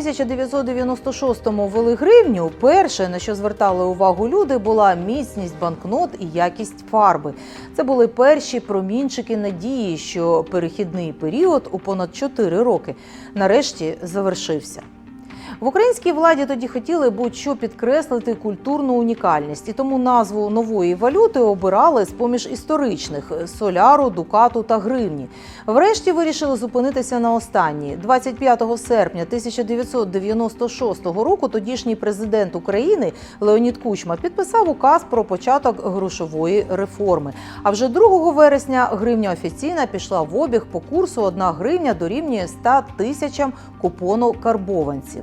1996-му ввели гривню, перше, на що звертали увагу люди, була міцність банкнот і якість фарби. Це були перші промінчики надії, що перехідний період у понад 4 роки нарешті завершився. В українській владі тоді хотіли будь-що підкреслити культурну унікальність, і тому назву нової валюти обирали з поміж історичних соляру, дукату та гривні. Врешті вирішили зупинитися на останній. 25 серпня 1996 року тодішній президент України Леонід Кучма підписав указ про початок грошової реформи. А вже 2 вересня гривня офіційна пішла в обіг по курсу 1 гривня дорівнює 100 тисячам купону карбованців.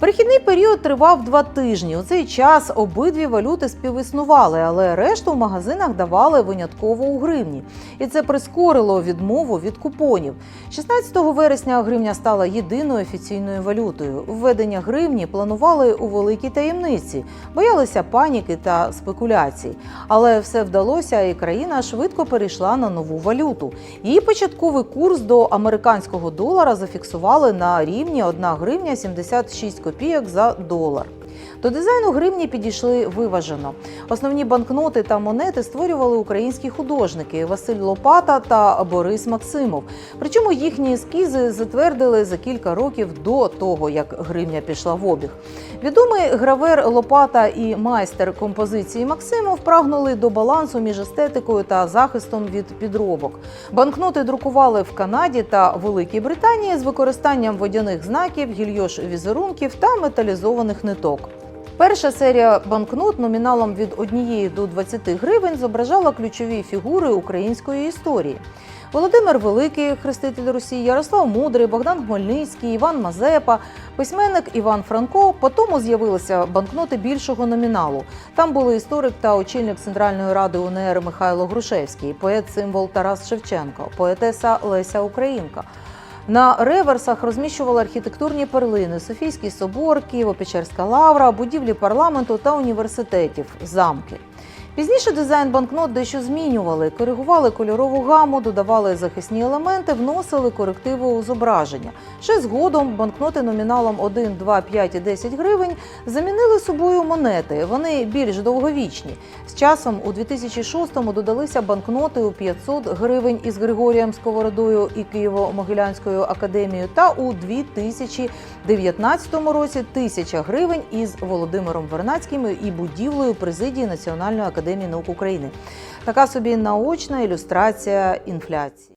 Перехідний період тривав два тижні. У цей час обидві валюти співіснували, але решту в магазинах давали винятково у гривні. І це прискорило відмову від купонів. 16 вересня гривня стала єдиною офіційною валютою. Введення гривні планували у великій таємниці, боялися паніки та спекуляцій. Але все вдалося, і країна швидко перейшла на нову валюту. Її початковий курс до американського долара зафіксували на рівні 1 гривня 76 копійок за долар. До дизайну гривні підійшли виважено. Основні банкноти та монети створювали українські художники Василь Лопата та Борис Максимов. Причому їхні ескізи затвердили за кілька років до того, як гривня пішла в обіг. Відомий гравер Лопата і майстер композиції Максимов прагнули до балансу між естетикою та захистом від підробок. Банкноти друкували в Канаді та Великій Британії з використанням водяних знаків, гільйош візерунків та металізованих ниток. Перша серія банкнот номіналом від 1 до 20 гривень зображала ключові фігури української історії. Володимир Великий, хреститель Росії, Ярослав Мудрий, Богдан Хмельницький, Іван Мазепа, письменник Іван Франко. Потім з'явилися банкноти більшого номіналу. Там були історик та очільник Центральної ради УНР Михайло Грушевський, поет-символ Тарас Шевченко, поетеса Леся Українка. На реверсах розміщували архітектурні перлини, Софійський собор, Києво-Печерська лавра, будівлі парламенту та університетів, замки. Пізніше дизайн банкнот дещо змінювали, коригували кольорову гаму, додавали захисні елементи, вносили корективи у зображення. Ще згодом банкноти номіналом 1, 2, 5 і 10 гривень замінили собою монети. Вони більш довговічні. З часом у 2006-му додалися банкноти у 500 гривень із Григорієм Сковородою і Києво-Могилянською академією та у 2019 році 1000 гривень із Володимиром Вернацьким і будівлею президії Національної академії наук України. Така собі наочна ілюстрація інфляції.